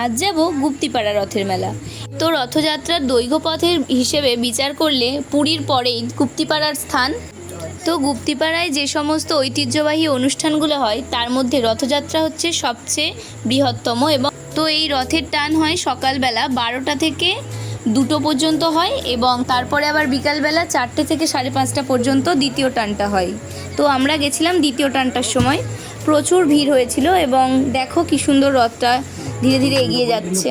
আজ যাব গুপ্তিপাড়া রথের মেলা। তো রথযাত্রার দৈর্ঘ্য পথের হিসেবে বিচার করলে পুরীর পরেই গুপ্তিপাড়ার স্থান। তো গুপ্তিপাড়ায় যে সমস্ত ঐতিহ্যবাহী অনুষ্ঠানগুলো হয়, তার মধ্যে রথযাত্রা হচ্ছে সবচেয়ে বৃহত্তম এবং তো এই রথের টান হয় সকালবেলা বারোটা থেকে দুটো পর্যন্ত হয় এবং তারপরে আবার বিকালবেলা চারটে থেকে সাড়ে পাঁচটা পর্যন্ত দ্বিতীয় টানটা হয়। তো আমরা গেছিলাম দ্বিতীয় টানটার সময়। প্রচুর ভিড় হয়েছিল এবং দেখো কি সুন্দর রথটা ধীরে ধীরে এগিয়ে যাচ্ছে।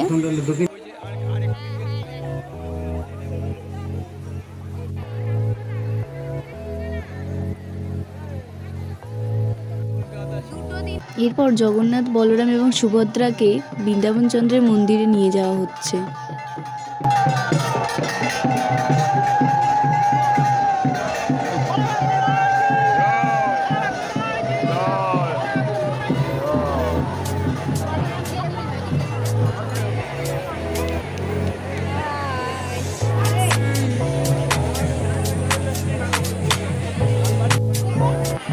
এরপর জগন্নাথ, বলরাম এবং সুভদ্রাকে বৃন্দাবন চন্দ্রের মন্দিরে নিয়ে যাওয়া হচ্ছে।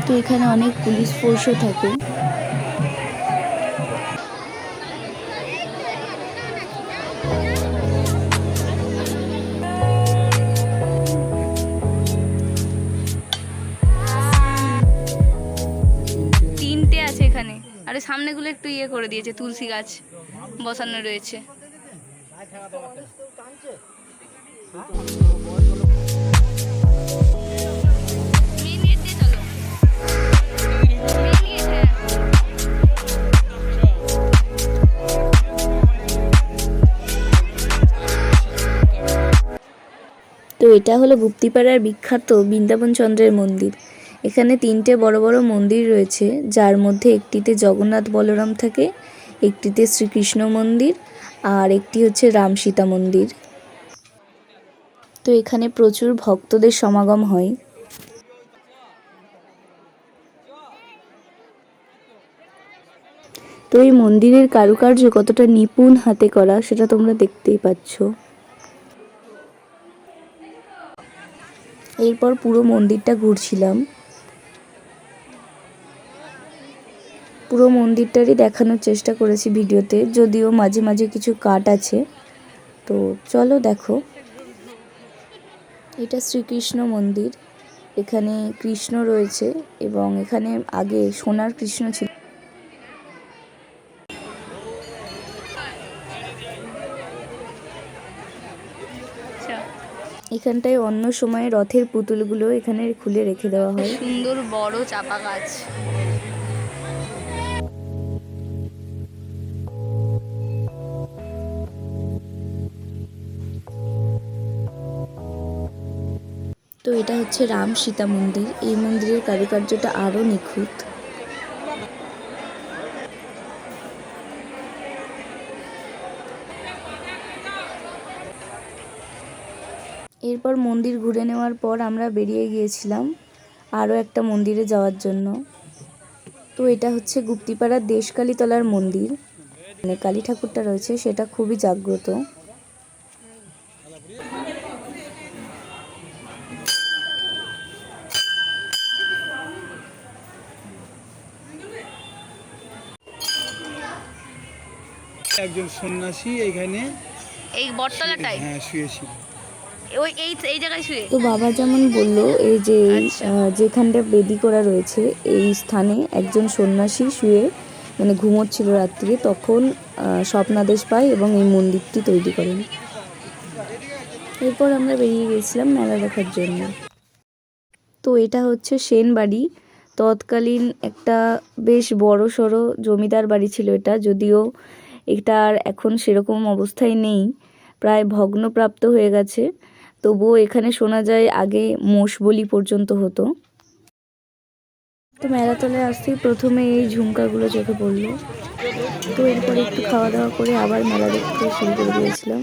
তো এখানে অনেক পুলিশ ফোর্সও থাকে। তিনটে আছে এখানে। আরে সামনেগুলো একটু ইয়ে করে দিয়েছে, তুলসী গাছ বসানো রয়েছে। এটা হলো গুপ্তিপাড়ার বিখ্যাত বৃন্দাবন চন্দ্রের মন্দির। এখানে তিনটে বড় বড় মন্দির রয়েছে, যার মধ্যে একটিতে জগন্নাথ বলরাম থাকে, একটিতে শ্রীকৃষ্ণ মন্দির, আর একটি হচ্ছে রাম সীতা মন্দির। তো এখানে প্রচুর ভক্তদের সমাগম হয়। তো এই মন্দিরের কারুকার্য কতটা নিপুণ হাতে করা, সেটা তোমরা দেখতেই পাচ্ছ। এরপর পুরো মন্দিরটা ঘুরছিলাম। পুরো মন্দিরটারই দেখানোর চেষ্টা করেছি ভিডিওতে, যদিও মাঝে মাঝে কিছু কাট আছে। তো চলো দেখো। এটা শ্রীকৃষ্ণ মন্দির। এখানে কৃষ্ণ রয়েছে এবং এখানে আগে সোনার কৃষ্ণ ছিল। এখানটায় অন্য সময় রথের পুতুলগুলো এখানে খুলে রেখে দেওয়া হয়। সুন্দর বড় চাপা গাছ। তো এটা হচ্ছে রাম সীতা মন্দির। এই মন্দিরের কারুকার্যটা আরও নিখুঁত। এরপর মন্দির ঘুরে নেওয়ার পর আমরা বেরিয়ে গিয়েছিলাম আরও একটা মন্দিরে যাওয়ার জন্য। তো এটা হচ্ছে গুপ্তিপাড়ার দেশকালীতলার মন্দির। মানে কালী ঠাকুরটা রয়েছে সেটা খুবই জাগ্রত। একজন সন্ন্যাসী এখানে এই বটতলাটাই হ্যাঁ শুয়েছিল ওই এই এই জায়গায় শুয়ে। তো বাবা যেমন বলল এই যে আহ, যেখানটা বেদি করা রয়েছে এই স্থানে একজন সন্ন্যাসী শুয়ে মানে ঘুমোচ্ছিল রাত্রে তখন স্বপ্নাদেশ পায় এবং এই মন্দিরটি তৈরি করেন। এরপর আমরা বেরিয়ে গেছিলাম মেলা দেখার জন্য। তো এটা হচ্ছে সেন বাড়ি তৎকালীন একটা বেশ বড় সড়ো জমিদার বাড়ি ছিল এটা যদিও এটা আর এখন সেরকম অবস্থায় নেই। প্রায় ভগ্নপ্রাপ্ত হয়ে গেছে। তবুও এখানে শোনা যায় আগে মোষ বলি পর্যন্ত হতো। তো মেলাতলায় আসতেই প্রথমে এই ঝুমকাগুলো চোখে পড়ল। তো এরপরে একটু খাওয়া দাওয়া করে আবার মেলা দেখতে শুরু করে দিয়েছিলাম।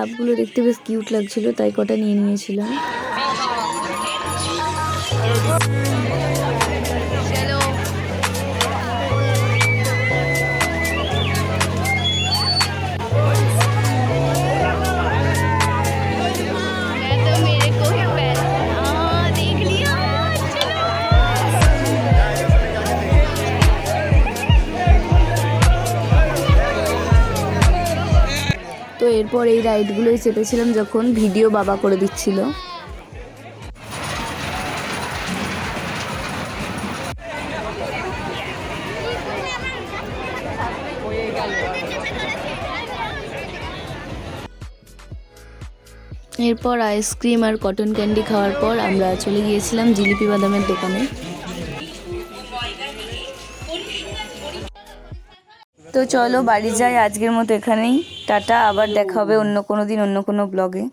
এই সাপগুলো দেখতে বেশ কিউট লাগছিল তাই কটা নিয়ে নিয়েছিলাম। তো এরপর এই রাইডগুলোই চেপেছিলাম যখন ভিডিও বাবা করে দিচ্ছিল। এরপর আইসক্রিম আর কটন ক্যান্ডি খাওয়ার পর আমরা চলে গিয়েছিলাম জিলিপি বাদামের দোকানে। তো চলো বাড়ি যাই, আজকের মতো এখানেই। টাটা, আবার দেখা হবে অন্য কোনো দিন, অন্য কোনো ব্লগে